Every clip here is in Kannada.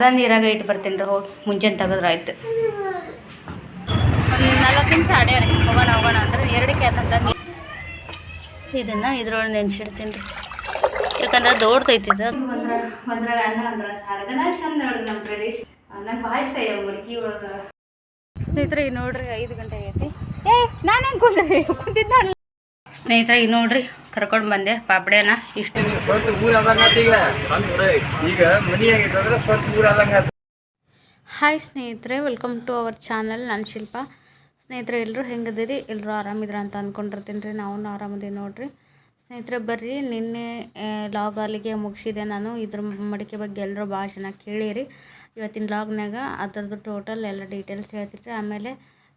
ಅದ ನೀರಾಗ ಇಟ್ಟು ಬರ್ತೀನಿ ರೀ ಹೋಗಿ ಮುಂಜಾನೆ ತೆಗೆದ್ರೆ ಆಯ್ತು. ಒಂದು ನಾಲ್ಕು ನಿಮಿಷ ಆಡ್ಯಾರ ಹೋಗೋಣ ಹೋಗೋಣ ಅಂದ್ರೆ ಎರಡಕ್ಕೆ ಯಾಕಂತ ಇದನ್ನು ಇದ್ರೊಳಗೆ ನೆನ್ಸಿಡ್ತೀನಿ ರೀ. ಯಾಕಂದ್ರೆ ದೊಡ್ಡದೈತಿ ಇದು. ಒಂದ್ರಾಗ ಅನ್ನ ಅಂದ್ರ ಸಾರ್ಗನ ಚಂದ ನೋಡ್ರಿ ನಮ್ಮ ಟ್ರೆಡಿಷನ್ ನಂಗೆ ಭಾಳ ಇಷ್ಟ ಇದೆ ಮಡಿಕೆ ಒಳಗೆ. ಸ್ನೇಹಿತರೆ ಈಗ ನೋಡ್ರಿ ಐದು ಗಂಟೆ ಆಗೈತಿ. ಏ ನಾನು ಕುಂದ್ರಿ? ಕುಂತಿದ್ದ ಸ್ನೇಹಿತರೆ ಈಗ ನೋಡ್ರಿ ಕರ್ಕೊಂಡು ಬಂದೆ ಪಾಪಡೆನ ಇಷ್ಟು. ಹಾಯ್ ಸ್ನೇಹಿತರೆ ವೆಲ್ಕಮ್ ಟು ಅವರ್ ಚಾನಲ್ ನಾನು ಶಿಲ್ಪ. ಸ್ನೇಹಿತರೆ ಎಲ್ಲರೂ ಹೆಂಗದಿರಿ ಎಲ್ಲರೂ ಆರಾಮಿದ್ರ ಅಂತ ಅಂದ್ಕೊಂಡಿರ್ತೀನಿ ರೀ. ನಾವು ಆರಾಮದೀವಿ ನೋಡ್ರಿ. ಸ್ನೇಹಿತರೆ, ಬರ್ರಿ. ನಿನ್ನೆ ಲಾಗ್ ಅಲ್ಲಿಗೆ ಮುಗಿಸಿದೆ ನಾನು. ಇದ್ರ ಮಡಿಕೆ ಬಗ್ಗೆ ಎಲ್ಲರೂ ಭಾಳ ಚೆನ್ನಾಗಿ ಕೇಳಿರಿ. ಇವತ್ತಿನ ಲಾಗ್ನಾಗ ಅದರದ್ದು ಟೋಟಲ್ ಎಲ್ಲ ಡೀಟೇಲ್ಸ್ ಹೇಳ್ತಿರಿ ಆಮೇಲೆ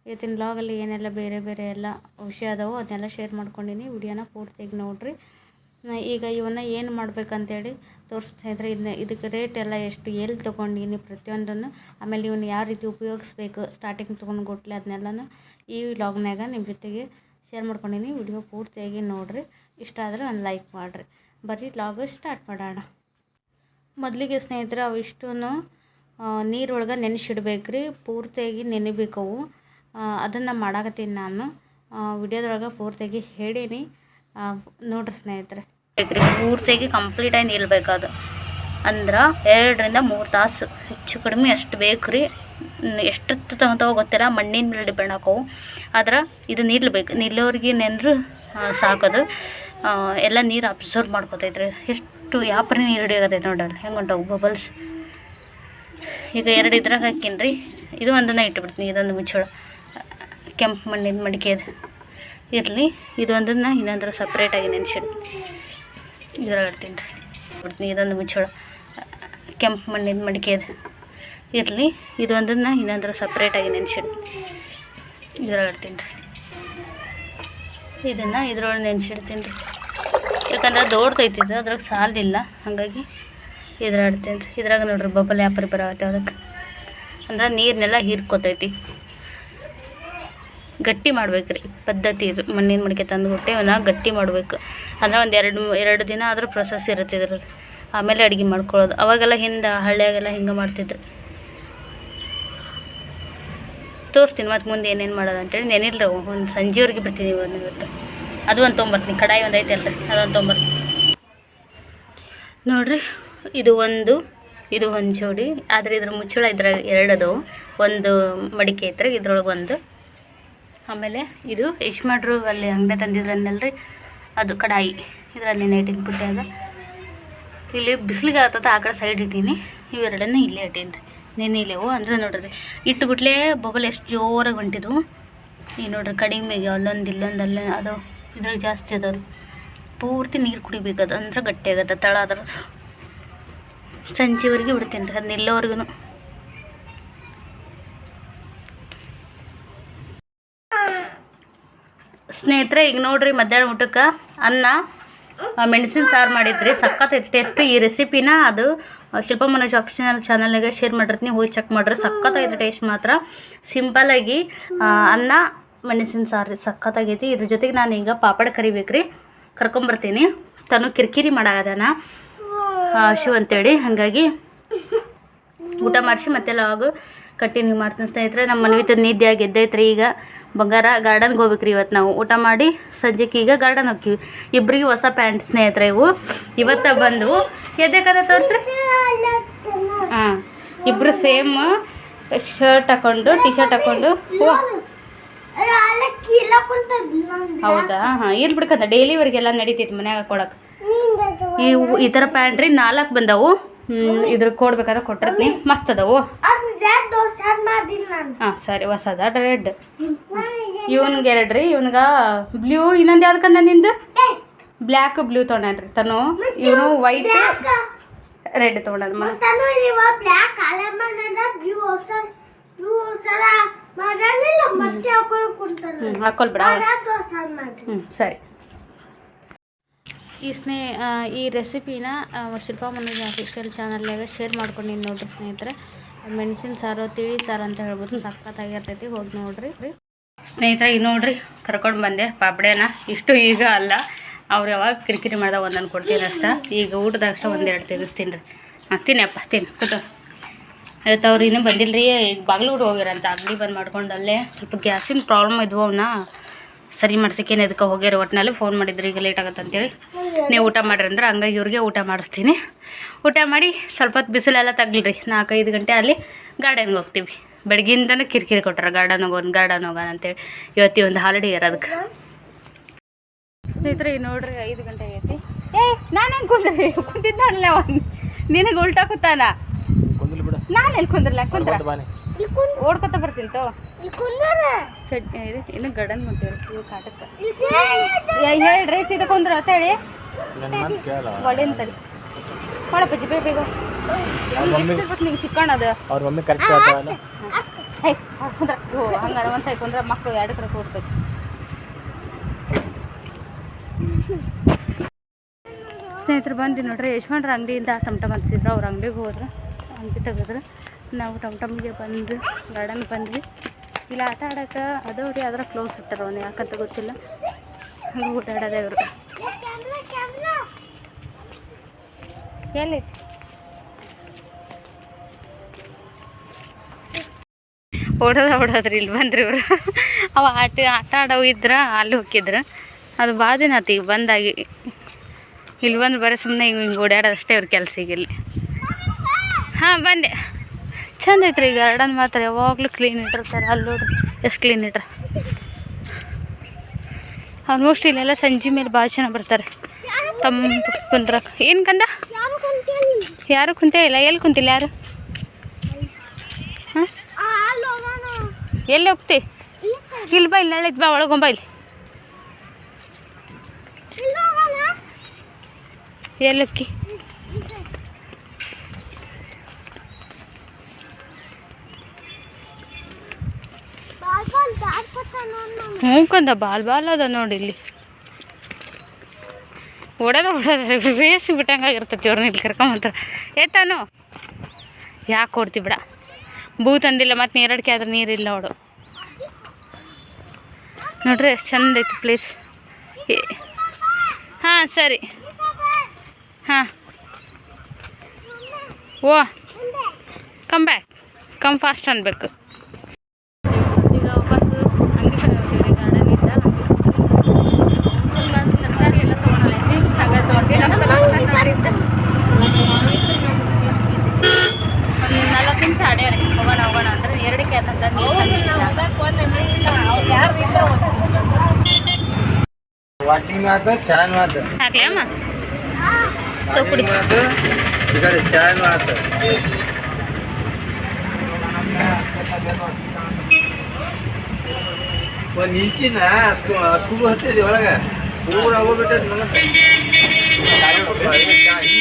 ಇವತ್ತಿನ ಬ್ಲಾಗಲ್ಲಿ ಏನೆಲ್ಲ ಬೇರೆ ಬೇರೆ ಎಲ್ಲ ವಿಷಯ ಅದಾವೋ ಅದನ್ನೆಲ್ಲ ಶೇರ್ ಮಾಡ್ಕೊಂಡಿನಿ. ವಿಡಿಯೋನ ಪೂರ್ತಿಯಾಗಿ ನೋಡಿರಿ. ಈಗ ಇವನ್ನ ಏನು ಮಾಡ್ಬೇಕಂತೇಳಿ ತೋರಿಸ್ತಾ ಇದ್ರೆ ಇದನ್ನ ಇದಕ್ಕೆ ರೇಟ್ ಎಲ್ಲ ಎಷ್ಟು, ಎಲ್ಲಿ ತೊಗೊಂಡಿನಿ ಪ್ರತಿಯೊಂದನ್ನು, ಆಮೇಲೆ ಇವನ್ನ ಯಾವ ರೀತಿ ಉಪಯೋಗಿಸ್ಬೇಕು ಸ್ಟಾರ್ಟಿಂಗ್ ತೊಗೊಂಡು ಕೊಟ್ಲೆ ಅದನ್ನೆಲ್ಲನೂ ಈ ವ್ಲಾಗ್ನಾಗ ನಿಮ್ಮ ಜೊತೆಗೆ ಶೇರ್ ಮಾಡ್ಕೊಂಡಿನಿ. ವಿಡಿಯೋ ಪೂರ್ತಿಯಾಗಿ ನೋಡಿರಿ. ಇಷ್ಟ ಆದರೆ ಒಂದು ಲೈಕ್ ಮಾಡಿರಿ. ಬರೀ ವ್ಲಾಗ್ ಸ್ಟಾರ್ಟ್ ಮಾಡೋಣ. ಮೊದಲಿಗೆ ಸ್ನೇಹಿತರೆ ಅವಿಷ್ಟು ನೀರೊಳಗೆ ನೆನೆಸಿಡ್ಬೇಕು ರೀ ಪೂರ್ತಿಯಾಗಿ ನೆನಿಬೇಕು ಅವು ಅದನ್ನು ಮಾಡಾಕತ್ತೀನಿ ನಾನು. ವಿಡಿಯೋದೊಳಗೆ ಪೂರ್ತಿಯಾಗಿ ಹೇಳೀನಿ. ನೋಡ್ರಿ ಸ್ನೇಹಿತರೆ. ಪೂರ್ತಿಯಾಗಿ ಕಂಪ್ಲೀಟಾಗಿ ಆಗಿ ಅದು. ಅಂದ್ರೆ ಎರಡರಿಂದ ಮೂರು ತಾಸು ಹೆಚ್ಚು ಕಡಿಮೆ ಅಷ್ಟು ಬೇಕು ರೀ ಎಷ್ಟು ತಗೋತಾವ ಗೊತ್ತಿರ ಮಣ್ಣಿನ ಮೇಲೆ ಡಿಪೆಂಡ್ ಹಾಕೋವು ಆದ್ರೆ ಇದು ನಿಲ್ಬೇಕು, ನಿಲ್ಲೋರಿಗೆ ನೆಂದ್ರು ಸಾಕೋದು. ಎಲ್ಲ ನೀರು ಅಬ್ಸರ್ವ್ ಮಾಡ್ಕೋತೈತ್ರಿ. ಎಷ್ಟು ಯಾಪರಿ ನೀರು ಹಿಡಿಯೋದೈತೆ ನೋಡ್ರಿ ಹೆಂಗೆ ಹೊಂಟವು ಬಬಲ್ಸ್ ಈಗ ಎರಡು ಇದ್ರಾಗ ಹಾಕೀನಿ ರೀ ಇದು ಒಂದನ್ನು ಇಟ್ಬಿಡ್ತೀನಿ, ಇದೊಂದು ಮುಚ್ಚಳ. ಕೆಂಪು ಮಣ್ಣಿನ ಮಡಿಕೆ ಇರಲಿ ಇದೊಂದನ್ನು ಇನ್ನೊಂದರ ಸಪ್ರೇಟಾಗಿ ನೆನೆಸಿಡ್ತೀನಿ ಇದ್ರಾಗ ಇಡ್ತೀನಿ ರೀ. ಬಿಡ್ತೀನಿ, ಇದೊಂದು ಮುಚ್ಚಳ ಕೆಂಪು ಮಣ್ಣಿನ ಮಡಿಕೆ ಇರಲಿ ಇದೊಂದನ್ನು ಇನ್ನೊಂದರ ಸಪ್ರೇಟಾಗಿ ನೆನೆಸಿಡ್ತೀನಿ ಇದ್ರಾಗ ಇಡ್ತೀನಿ ರೀ. ಇದನ್ನು ಇದ್ರೊಳಗೆ ನೆನೆಸಿಡ್ತೀನಿ ರೀ. ಯಾಕಂದ್ರೆ ದೊಡ್ಡದೈತಿ, ಇದು ಅದ್ರಾಗ ಸಾಲದಿಲ್ಲ ಹಾಗಾಗಿ ಇದ್ರಾಗ ಇಡ್ತೀನಿ ರೀ. ಇದ್ರಾಗ ನೋಡ್ರಿ ಬಬಲ್ ಯಾಪರಿ ಬರಾಗತ್ತೆ ಅದಕ್ಕೆ. ಅಂದ್ರೆ ನೀರನ್ನೆಲ್ಲ ಹೀರ್ಕೊತೈತಿ. ಗಟ್ಟಿ ಮಾಡ್ಬೇಕು ರೀ ಪದ್ಧತಿ ಇದು. ಮಣ್ಣಿನ ಮಡಿಕೆ ತಂದು ಹೊಟ್ಟೆ ಇವನ್ನ ಗಟ್ಟಿ ಮಾಡಬೇಕು. ಅಂದ್ರೆ ಒಂದು ಎರಡು ಎರಡು ದಿನ ಆದರೂ ಪ್ರೊಸೆಸ್ ಇರುತ್ತೆ ಇದ್ರಲ್ಲಿ. ಆಮೇಲೆ ಅಡುಗೆ ಮಾಡ್ಕೊಳ್ಳೋದು. ಅವಾಗೆಲ್ಲ ಹಿಂದೆ ಹಳ್ಳಿಯಾಗೆಲ್ಲ ಹಿಂಗೆ ಮಾಡ್ತಿದ್ರು. ತೋರಿಸ್ತೀನಿ ಮತ್ತು ಮುಂದೆ ಏನೇನು ಮಾಡೋದು ಅಂತೇಳಿ. ನೆನಿಲ್ರಿ ಒಂದು ಸಂಜೆವರೆಗೆ ಬಿಡ್ತೀನಿ ಒಂದು ಇವತ್ತು. ಅದು ಒಂದು ತೊಗೊಂಬರ್ತೀನಿ ಕಡಾಯಿ ಒಂದು ಐತೆ ಅಲ್ರಿ. ಅದೊಂದು ತೊಗೊಂಬರ್ತೀನಿ ನೋಡಿರಿ, ಇದು ಒಂದು ಇದು ಒಂದು ಜೋಡಿ. ಆದರೆ ಇದ್ರ ಮುಚ್ಚಳ ಇದ್ರಾಗ ಎರಡದು ಒಂದು ಮಡಿಕೆ ಐತ್ರಿ. ಇದ್ರೊಳಗೆ ಒಂದು ಆಮೇಲೆ ಇದು ಯಶ್ಮಡ್ರು ಅಲ್ಲಿ ಅಂಗಡಿ ತಂದಿದ್ರನ್ನಲ್ರಿ, ಅದು ಕಡಾಯಿ. ಇದರಲ್ಲಿ ನೈಟಿನ ಪುಟ್ಟ್ಯಾಗ ಇಲ್ಲಿ ಬಿಸಿಲಿಗೆ ಆಗ್ತದೆ ಆ ಕಡೆ ಸೈಡ್ ಇಟ್ಟೀನಿ. ಇವೆರಡನ್ನೂ ಇಲ್ಲೇ ಇಟ್ಟೀನಿ ರೀ ನೆನೆಲೇವು ಅಂದ್ರೆ ನೋಡ್ರಿ, ಇಟ್ಟು ಗುಟ್ಲೆ ಬಬಲ್ ಎಷ್ಟು ಜೋರಾಗಿ ಹೊಂಟಿದ್ವು. ಈಗ ನೋಡ್ರಿ, ಕಡಿಮೆಗೆ ಅಲ್ಲೊಂದು ಇಲ್ಲೊಂದು ಅಲ್ಲ ಅದು, ಇದ್ರಾಗ ಜಾಸ್ತಿ ಅದಾವ್ರಿ. ಪೂರ್ತಿ ನೀರು ಕುಡಿಬೇಕು ಅಂದ್ರೆ ಗಟ್ಟಿ ಆಗತ್ತೆ, ತಳ ಅದ್ರ ಸಂಜೆವರೆಗೆ ಬಿಡ್ತೀನಿ ರೀ ಅದು ನಿಲ್ಲೋವರೆಗೂ ಸ್ನೇಹಿತರೆ, ಈಗ ನೋಡ್ರಿ ಮಧ್ಯಾಹ್ನ ಊಟಕ್ಕೆ ಅನ್ನ ಮೆಣಸಿನ ಸಾರು ಮಾಡಿದ್ರಿ. ಸಖತ್ತೈತಿ ಟೇಸ್ಟ್ ಈ ರೆಸಿಪಿನ ಅದು ಶಿಲ್ಪ ಮನೋಜ್ ಅಫಿಷಿಯಲ್ ಚಾನಲ್ನಾಗ ಶೇರ್ ಮಾಡಿರ್ತೀನಿ. ಹೋಗಿ ಚೆಕ್ ಮಾಡ್ರಿ. ಸಖತ್ತೈತಿ ಟೇಸ್ಟ್ ಮಾತ್ರ. ಸಿಂಪಲಾಗಿ ಅನ್ನ, ಮೆಣಸಿನ ಸಾರು ರೀ. ಸಖತ್ತಾಗೈತಿ ಇದ್ರ ಜೊತೆಗೆ ನಾನು ಈಗ ಪಾಪಡ್ ಕರಿಬೇಕ್ರಿ. ಕರ್ಕೊಂಬರ್ತೀನಿ. ತನು ಕಿರಿಕಿರಿ ಮಾಡಾಗದಾನ ಶಿವ ಅಂತೇಳಿ. ಹಾಗಾಗಿ ಊಟ ಮಾಡಿಸಿ ಮತ್ತೆ ಲಾಗ್ ಕಂಟಿನ್ಯೂ ಮಾಡ್ತೀನಿ ಸ್ನೇಹಿತರೆ. ನಮ್ಮ ಮನವಿ ತಂದು ನಿದ್ದೆಯಾಗಿ ಎದ್ದೈತ್ರಿ ಈಗ. ಬಂಗಾರ ಗಾರ್ಡನ್ಗೆ ಹೋಗ್ಬೇಕ್ರಿ ಇವತ್ತು ನಾವು. ಊಟ ಮಾಡಿ ಸಂಜೆಗೆ ಈಗ ಗಾರ್ಡನ್ ಹೋಗ್ತೀವಿ. ಇಬ್ಬರಿಗೆ ಹೊಸ ಪ್ಯಾಂಟ್ ಸ್ನೇಹಿತರೆ ಇವು. ಇವತ್ತ ಬಂದು ಎದ್ದಕ್ಕದ ತೋರಿಸ್ರಿ. ಹಾಂ ಇಬ್ಬರು ಸೇಮ್ ಶರ್ಟ್ ಹಾಕೊಂಡು ಟಿ ಶರ್ಟ್ ಹಾಕೊಂಡು ಹೌದಾ? ಹಾಂ ಇಲ್ಲಿ ಬಿಡ್ಕಂತ. ಡೈಲಿವರೆಗೆಲ್ಲ ನಡೀತೈತಿ ಮನ್ಯಾಗ ಕೊಡಕ್ಕೆ ಇವು ಈ ಥರ ಪ್ಯಾಂಟ್ ರೀ ನಾಲ್ಕು ಬಂದವು. ಇದ್ರ ಕೊಡ್ಬೇಕಾದ್ರೆ ಕೊಟ್ಟಿರ್ತೀನಿ. ಮಸ್ತ್ ಅದಾವು. ಹಾಂ ಸರಿ ಹೊಸದ ರೆಡ್ ಇವನ್ಗೆ ಎರಡು ರೀ ಇವನ್ಗ ಬ್ಲೂ ಇನ್ನೊಂದು ಯಾವ್ದಕ್ಕಂದ ನಿಂದು? ಬ್ಲ್ಯಾಕ್ ಬ್ಲೂ ತೊಗೊಂಡ್ರಿ ತನು. ಇವನು ವೈಟ್ ರೆಡ್ ತೊಗೊಂಡ ಮಗ ಹ್ಞೂ ಹಾಕೊಳ್ಬಿಡ ಹ್ಞೂ ಸರಿ. ಈ ಸ್ನೇ ಈ ರೆಸಿಪಿನ ಶಿಲ್ಪಾ ಮನೋಜ್ ಅಫಿಷಿಯಲ್ ಚಾನಲ್ನಾಗ ಶೇರ್ ಮಾಡ್ಕೊಂಡಿನಿ ನೋಡಿರಿ ಸ್ನೇಹಿತರೆ. ಮೆಣಸಿನ ಸಾರು, ತಿಳಿ ಸಾರು ಅಂತ ಹೇಳ್ಬೋದು. ಸಖತ್ತಾಗಿರ್ತೈತಿ. ಹೋಗಿ ನೋಡ್ರಿ. ಸ್ನೇಹಿತರೆ ಈಗ ನೋಡ್ರಿ, ಕರ್ಕೊಂಡು ಬಂದೆ ಪಾಪಡೇನ ಇಷ್ಟು ಈಗ ಅಲ್ಲ. ಅವ್ರು ಯಾವಾಗ ಕಿರಿಕಿರಿ ಮಾಡ್ದಾಗ ಒಂದೊಂದು ಕೊಡ್ತೀನಿ ಅಷ್ಟ. ಈಗ ಊಟದಾಗ ಅಷ್ಟ ಒಂದೆರಡು ತಿನ್ನಿಸ್ತೀನಿ ರೀ. ಹಾಂ ತಿನ್ನಪ್ಪ ತಿನ್ನು ಕೂತು ಇವತ್ತು ಅವ್ರು ಇನ್ನೂ ಬಂದಿಲ್ಲ ರೀ ಈಗ ಬಾಗಿಲು ಹೋಗಿರಂತ. ಅಂಗಡಿ ಬಂದ್ ಮಾಡ್ಕೊಂಡಲ್ಲೇ ಸ್ವಲ್ಪ ಗ್ಯಾಸಿನ ಪ್ರಾಬ್ಲಮ್ ಇದ್ವು ಅವನ್ನ ಸರಿ ಮಾಡ್ಸಕ್ಕೇನು ಅದಕ್ಕೆ ಹೋಗ್ಯಾರ ಒಟ್ಟಿನಲ್ಲಿ ಫೋನ್ ಮಾಡಿದ್ರು ಈಗ ಲೇಟ್ ಆಗತ್ತೆ ಅಂತೇಳಿ. ನೀವು ಊಟ ಮಾಡ್ರಿ ಅಂದ್ರೆ ಹಂಗಾಗಿ ಇವ್ರಿಗೆ ಊಟ ಮಾಡಿಸ್ತೀನಿ. ಊಟ ಮಾಡಿ ಸ್ವಲ್ಪ ಹೊತ್ತು ಬಿಸಿಲೆಲ್ಲ ತಗ್ಲಿರಿ. ನಾಲ್ಕೈದು ಗಂಟೆ ಅಲ್ಲಿ ಗಾರ್ಡನ್ಗೆ ಹೋಗ್ತೀವಿ. ಬೆಳಗ್ಗಿಂದನೂ ಕಿರಿಕಿರಿ ಕೊಟ್ಟಾರ ಗಾರ್ಡನ್ ಹೋಗೋಣ ಗಾರ್ಡನ್ ಹೋಗೋಣ ಅಂತೇಳಿ ಇವತ್ತಿ ಒಂದು ಹಾಲಿಡೇ ಇರೋದಕ್ಕೆ ಸ್ನೇಹಿತರೆ ಈಗ ನೋಡ್ರಿ ಐದು ಗಂಟೆ ಆಗೈತಿ. ಏ ನಾನು ಹೆಂಗೆ ಕುಂದ್ರಿ ಕುಂತಿದ್ದಾನಲ್ಲ ನಿನಗೆ ಉಲ್ಟಾ ಕೂತಾನ? ನಾನು ಎಲ್ಲಿ ಕುಂದ್ರಲ್ಲ? ಕುಂದ್ರ. ಓಡ್ಕೊತ ಬರ್ತೀನಿ ತೋ ಸೆಡ್ ಇದು ಇನ್ನು ಗಡನ್ ಮಾಡ್ತೀವಿ ಇವು ಕಾಟಕ್ಕೆ. ಹೇಳ್ರಿ ಸೀದಾ ಕುಂದ್ರ ಅಂತ ಹೇಳಿ ನನ್ನ ಮಾತು ಕೇಳಲ್ಲ. ಒಳ್ಳೆನ್ ತಡಿ. ಬೇಗ ಬೇಗ. ನಿಂಗೆ ಸಿಕ್ಕೋಣದು ಅವ್ರ ಮಮ್ಮಿ ಕರೆಕ್ಟ್ ಹೇ ಕುಂದ್ರ ಓ ಹಂಗಾರೆ ಒಂದು ಸೈ ಕುಂದ್ರ ಮಕ್ಕಳು ಎರಡು ಕಡೆ ಕೂಡ್ಬೇಕು. ಸ್ನೇಹಿತರು ಬಂದಿ ನೋಡ್ರಿ ಯಶವಂತರ ಅಂಗಡಿಯಿಂದ ಟಮಟಮ್ ಅನ್ಸಿದ್ರು ಹಚ್ಚಿದ್ರು ಅವ್ರ ಅಂಗಡಿಗೆ ಹೋದ್ರೆ ಅಂಗಡಿ ತೆಗೆದ್ರು ನಾವು ಟಮ್ ಟಮ್ಗೆ ಬಂದು ಗಾರ್ಡನ್ ಬಂದ್ವಿ. ಇಲ್ಲ, ಆಟ ಆಡೋಕೆ ಅದವ್ರಿ ಆದ್ರೆ ಕ್ಲೋಸ್ ಇಟ್ಟಾರ ಅವನು, ಯಾಕಂತ ಗೊತ್ತಿಲ್ಲ. ಹಂಗೆ ಓಡಾಡೋದೇ ಇವರು. ಎಲ್ಲೈತಿ ಓಡೋದ, ಓಡೋದ್ರಿ, ಇಲ್ಲಿ ಬಂದ್ರಿ ಇವರು. ಅವ ಆಟ ಆಟ ಆಡೋ ಇದ್ರೆ, ಅಲ್ಲಿ ಹೋಗಿದ್ರು. ಅದು ಭಾಳ ದಿನ ಆತು ಈಗ ಬಂದಾಗಿ. ಇಲ್ಲಿ ಬಂದು ಬರೀ ಸುಮ್ಮನೆ ಹಿಂಗೆ ಹಿಂಗೆ ಓಡಾಡೋದಷ್ಟೇ ಇವ್ರ ಕೆಲಸ ಇಲ್ಲಿ. ಹಾಂ, ಬಂದೆ. ಚಂದ ಐತ್ರಿ ಗಾರ್ಡನ್ ಮಾತ್ರ, ಯಾವಾಗಲೂ ಕ್ಲೀನ್ ಇಟ್ಟಿರ್ತಾರೆ ಅಲ್ಲಿ ನೋಡ್ರಿ ಎಷ್ಟು ಕ್ಲೀನ್ ಇಟ್ರ? ಆಲ್ಮೋಸ್ಟ್ ಇಲ್ಲೆಲ್ಲ ಸಂಜೆ ಮೇಲೆ ಭಾಳ ಜನ ಬರ್ತಾರೆ. ತಮ್ಮ ಕುಂದ್ರಕ್ಕೆ ಏನು ಕಂದ? ಯಾರು ಕುಂತೇ ಇಲ್ಲ? ಎಲ್ಲಿ ಕುಂತಿಲ್ಲ ಯಾರು? ಎಲ್ಲಿ ಹೋಗ್ತಿ? ಇಲ್ಲಿ ಬಾ ಇಲ್ಲಿ ನಾಳೆ ಬಾ ಒಳಗೊಂಬ ಇಲ್ಲಿ. ಎಲ್ಲಿ ಹೋಕ್ಕಿ ಹ್ಞೂ ಕಂದ, ಬಾಲ್ ಬಾಲ್ ಅದ ನೋಡಿ ಇಲ್ಲಿ. ಓಡೋದ ಓಡೋದ ಬೇಸಿ ಬಿಟ್ಟಂಗಾಗಿರ್ತತಿ ಅವ್ರನ್ನ ಇಲ್ಲಿ ಕರ್ಕೊಂಬಂತ ಏತಾನು ಯಾಕೆ ಕೊಡ್ತಿ ಬಿಡ. ಬೂ ತಂದಿಲ್ಲ, ಮತ್ತು ನೀರಡಿಕೆ ಆದ್ರೆ ನೀರಿಲ್ಲ ಅವಳು ನೋಡ್ರಿ, ಎಷ್ಟು ಚಂದ ಐತಿ ಪ್ಲೇಸ್ ಹಾಂ, ಸರಿ. ಹಾಂ. Oh come back come fast ಅನ್ಬೇಕು ಈಗ ವಾಪಸ್ ಅಂಗಡಿ ಕಡೆ ಹೋಗ್ತೀವಿ ಗಾರ್ಡನಿಂದ ತರಕಾರಿ ಎಲ್ಲ ತೊಗೊಳೈತಿ ಹಾಗೆ ತೊಗೊಂಡು ನಮ್ಮ ಒಂದು ನಾಲ್ಕು ನಿಮಿಷ ಆಡ್ಯಾರ ಹೋಗೋಣ ಹೋಗೋಣ ಅಂದ್ರೆ ಎರಡಕ್ಕೆ ಆತಂತ ವಾಕಿಂಗ್ ಆತ ಚಾನ್ ಆತ ಹಾಕ್ಲಿ ಅಮ್ಮ ತಗೊಡಿ ಆತ ಈ ಕಡೆ ಚಾನ್ ಆತ ಒಂದು ನಿಂಚಿನ ಅಷ್ಟು ಅಷ್ಟು ಹತ್ತಿದೆ ಒಳಗೆ ಪೂರ ಹೋಗ್ಬಿಟ್ಟದ ನನಗೆ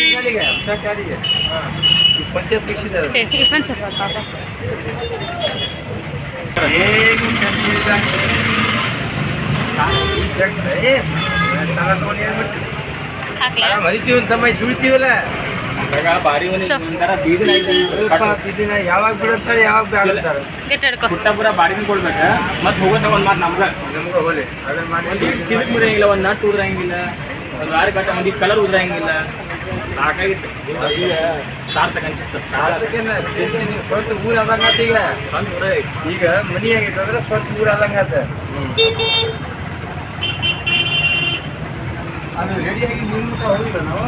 ಹಿಂದಿಗೆ ಹೊಸ ಮರಿತೀವಿ ಬಾರಿ ಯಾವಾಗ ಬಿಡುತ್ತಾರೆ ಯಾವಾಗ ಬಿಡುತ್ತಾರೆ ಬಾಡಿಗೆ ಕೊಡ್ಬೇಕ ಮತ್ತೆ ನಮ್ಗೆ ಅದನ್ನ ಮಾಡಿ ಚಿಲಕ್ ಮುರಿಯಂಗಿಲ್ಲ ಒಂದು ನಾಟ್ ಉದ್ರಂಗಿಲ್ಲ, ಒಂದು ಆರು ಮಂದಿ ಕಲರ್ ಉದ್ರಂಗಿಲ್ಲ. ಸಾಕಾಗಿತ್ತು. ಸಾರ್ಥಕ ಅನ್ಸುತ್ತೆ. ಸ್ವಂತ ಊರ ಆದಂಗ ಈಗ. ಸ್ವಂತ ಊರ ಈಗ ಮನಿ ಆಗಿತ್ತು ಅಂದ್ರೆ ಸ್ವಂತ ಊರ ಆದಂಗ ಅದು ರೆಡಿಯಾಗಿ ನಿಂತ ಹೋಗಿಲ್ಲ ನಾವು?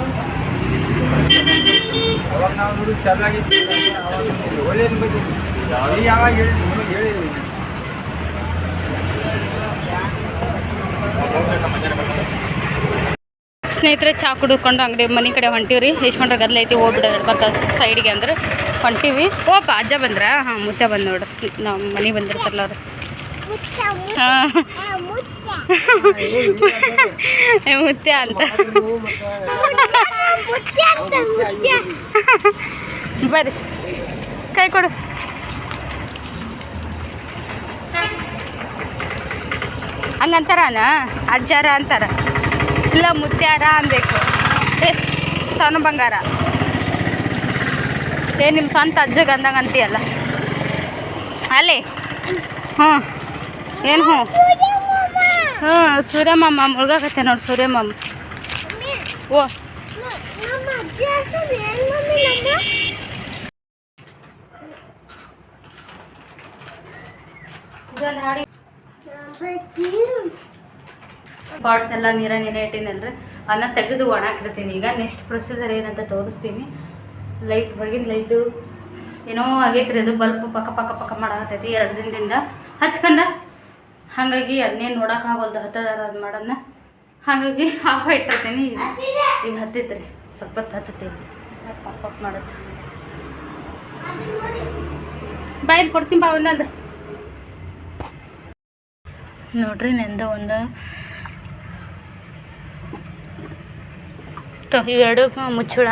ಅವಾಗ ನಾವು ನೋಡಿ ಚೆನ್ನಾಗಿತ್ತು ಒಳ್ಳೇದು ಬಗ್ಗೆ ನೀ ಯಾವಾಗ ಹೇಳಿ ನಿಮಗೆ ಹೇಳಿದ್ವಿ ಸ್ನೇಹಿತರೆ, ಚಾ ಕುಡ್ಕೊಂಡು ಅಂಗಡಿ ಮನೆ ಕಡೆ ಹೊಂಟಿವ್ರಿ. ಯಶ್ವಂಡ್ರ ಗದ್ಲ ಐತಿ ಹೋಗ್ಬಿಡ ಹಿಡ್ಕೊತ ಸೈಡ್ಗೆ ಅಂದ್ರೆ ಹೊಂಟಿವಿ. ಓಪ ಅಜ್ಜ ಬಂದ್ರ? ಹಾಂ, ಮುಚ್ಚ ಬಂದು ನೋಡ್ರಿ ನಮ್ಮ ಮನೆ ಬಂದಿರ್ತಾರಲ್ಲ ಅವ್ರು. ಮುತ್ಯ ಅಂತ. ಬರ್ರಿ. ಕೈ ಕೊಡು. ಹಂಗಂತಾರನ? ಅಜ್ಜಾರ ಅಂತಾರ? ಇಲ್ಲ ಮುತ್ಯಾರ ಅನ್ಬೇಕು ಎಷ್ಟು ಸಣ್ಣ ಬಂಗಾರ. ಏ ನಿಮ್ಮ ಸ್ವಂತ ಅಜ್ಜಗೆ ಅಂದಂಗೆ ಅಂತೀಯಲ್ಲ. ಅಲ್ಲಿ? ಹ್ಞೂ. ಏನು ಹ್ಞೂ? ಹ್ಞೂ, ಸೂರ್ಯಮ್ಮ ಮುಳುಗಾಕತ್ತೆ ನೋಡಿ ಸೂರ್ಯಮ್ಮ. ಓ. ಹಾಡಿ. ಪಾಟ್ಸ್ ಎಲ್ಲ ನೀರ ನೆನೆ ಇಟ್ಟಿನಲ್ರಿ. ಅದನ್ನ ತೆಗೆದು ಒಣಾಕಿಡ್ತೀನಿ ಈಗ ನೆಕ್ಸ್ಟ್ ಪ್ರೊಸೀಜರ್ ಏನಂತ ತೋರಿಸ್ತೀನಿ. ಲೈಟ್ ಹೊರಗಿನ ಲೈಟು ಏನೋ ಆಗೈತ್ರಿ ಅದು, ಬಲ್ಪ್ ಪಕ್ಕ ಪಕ್ಕ ಪಕ್ಕ ಮಾಡಾಕತ್ತೈತಿ. ಎರಡು ದಿನದಿಂದ ಹಚ್ಕಂದ ಹಾಗಾಗಿ ಅದನ್ನೇನು ನೋಡೋಕ್ಕಾಗಲ್ದು ಹತ್ತದಾರ ಅದು ಮಾಡೋಣ ಹಾಗಾಗಿ ಆಫ್ ಇಟ್ಟಿರ್ತೀನಿ. ಈಗ ಈಗ ಹತ್ತೈತ್ರಿ. ಸ್ವಲ್ಪ ಹೊತ್ತು ಹತ್ತೈತಿ ಪಾಪ್ ಮಾಡುತ್ತೆ. ಬಾಯಲ್ಲಿ ಕೊಡ್ತೀನಿ ಬಾ ಒಂದೊಂದು. ನೋಡ್ರಿ, ನೆಂದ ಒಂದು ಇವೆರಡು ಮುಚ್ಚುಳ.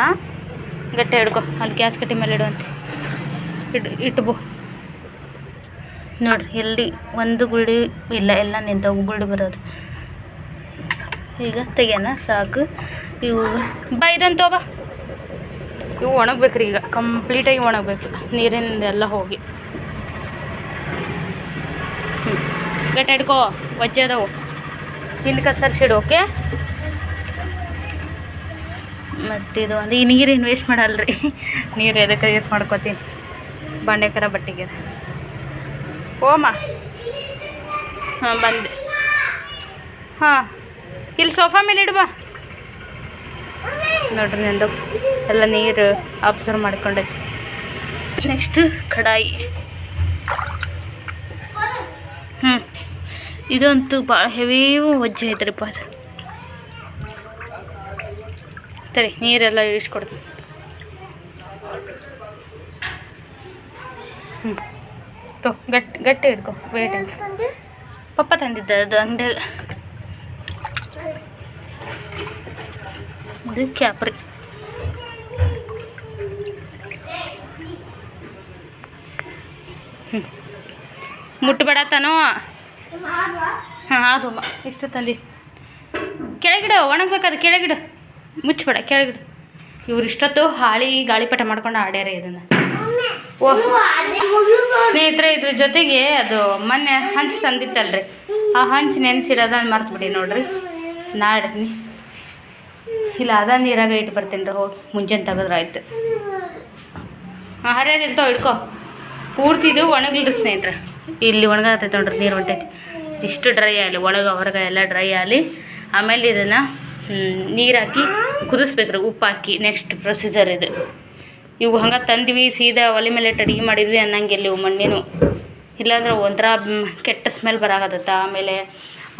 ಗಟ್ಟೆ ಹಿಡ್ಕೊ. ಅಲ್ಲಿ ಗ್ಯಾಸ್ ಕಟ್ಟಿ ಮೇಲೆ ಇಡುವಂತೆ ಇಡು, ಇಟ್ಬು. ನೋಡ್ರಿ ಎಲ್ಲಿ ಒಂದು ಗುಳ್ಳಿ ಇಲ್ಲ, ಎಲ್ಲ ನಿಂತವು ಗುಳ್ಳಿ ಬರೋದು. ಈಗ ತೆಗೆಯೋಣ, ಸಾಕು. ಇವು, ಬಾ ಇದನ್ನು ಇವು ಒಣಗ್ಬೇಕ್ರಿ ಈಗ. ಕಂಪ್ಲೀಟಾಗಿ ಒಣಗಬೇಕು. ನೀರಿನಿಂದ ಎಲ್ಲ ಹೋಗಿ. ಗಟ್ಟಿ ಹಿಡ್ಕೋ. ವಜ್ಜೆ ಅದಾವು. ಹಿಂದ್ಕ ಸರ್ಸಿಡು ಓಕೆ ಮತ್ತಿದು ಒಂದು ಈ ಇನ್ವೆಸ್ಟ್ ವೇಸ್ಟ್ ಮಾಡಲ್ರಿ. ನೀರು ಎದಕ್ಕೆ ಯೂಸ್ ಮಾಡ್ಕೋತೀನಿ? ಬಂಡೆಕರ ಬಟ್ಟೆಗೆ. ಓಮ. ಹಾಂ, ಬಂದೆ. ಹಾಂ, ಇಲ್ಲಿ ಸೋಫಾ ಮೇಲೆ ಇಡುವ ನೋಡ್ರಿ ನಂದು. ಎಲ್ಲ ನೀರು ಅಬ್ಸರ್ವ್ ಮಾಡ್ಕೊಂಡೈತಿ. ನೆಕ್ಸ್ಟ್ ಕಡಾಯಿ. ಹ್ಞೂ ಇದಂತೂ ಭಾಳ ಹೆವಿ ವಜ್ಜೆ ಐತ್ರಿಪ್ಪ ಅದು. ಸರಿ ನೀರೆಲ್ಲ ಇಳಿಸ್ಕೊಡ್ತೀನಿ ಹ್ಞೂ ತೋ ಗಟ್ಟಿ ಗಟ್ಟಿ ಹಿಡ್ಕೊ ವೇಟ್ ಪಪ್ಪ ತಂದಿದ್ದ ಅದು ಅಂಗಡಿ. ಇದು ಕ್ಯಾಪ್ರಿ ಹ್ಞೂ ಮುಟ್ಟಬೇಡ ತಾನು. ಹಾಂ ಅದು ಇಷ್ಟು ತಂದಿ. ಕೆಳಗಿಡು ಒಣಗಬೇಕಾದ ಕೆಳಗಿಡು. ಮುಚ್ಚಬೇಡ, ಕೆಳಗಿಡು. ಇವ್ರು ಇಷ್ಟೊತ್ತು ಹಾಳಿ ಗಾಳಿಪಟ ಮಾಡ್ಕೊಂಡು ಆಡ್ಯಾರ ಇದನ್ನು. ಓ, ಸ್ನೇಹಿತರೆ, ಇದ್ರ ಜೊತೆಗೆ ಅದು ಮೊನ್ನೆ ಹಂಚು ತಂದಿತ್ತಲ್ರಿ. ಆ ಹಂಚು ಮರ್ತು ಮರ್ತ್ಬಿಡಿ ನೋಡ್ರಿ. ನಾಡ್ತೀನಿ. ಇಲ್ಲ, ಅದ ನೀರಾಗ ಇಟ್ಟು ಬರ್ತೀನಿ ರೀ ಹೋಗಿ. ಮುಂಜಾನೆ ತೆಗೆದ್ರಾಯ್ತು. ಹಾಂ, ಹರಿಯೋದು ಇಲ್ತಾವ ಹಿಡ್ಕೊ ಪೂರ್ತಿದು ಒಣಗಿಲ್ರಿ ಸ್ನೇಹಿತರೆ. ಇಲ್ಲಿ ಒಣಗಾತೈತೆ ನೋಡ್ರಿ, ನೀರು ಹೊಂಟೈತಿ. ಇಷ್ಟು ಡ್ರೈ ಆಗಲಿ, ಒಳಗೆ, ಹೊರಗೆ ಎಲ್ಲ ಡ್ರೈ ಆಗಲಿ. ಆಮೇಲೆ ಇದನ್ನು ನೀರು ಹಾಕಿ ಕುದಿಸ್ಬೇಕ್ರಿ ಉಪ್ಪು ಹಾಕಿ. ನೆಕ್ಸ್ಟ್ ಪ್ರೊಸೀಜರ್ ಇದು. ಇವು ಹಂಗೆ ತಂದ್ವಿ ಸೀದಾ ಒಲೆ ಮೇಲೆ ಇಟ್ಟು ಅಡುಗೆ ಮಾಡಿದ್ವಿ ಅನ್ನಂಗಿಲ್ಲ ಇವು ಮಣ್ಣಿನೂ ಇಲ್ಲಾಂದ್ರೆ ಒಂಥರ ಕೆಟ್ಟ ಸ್ಮೆಲ್ ಬರಾಕತ್ತೈತೆ. ಆಮೇಲೆ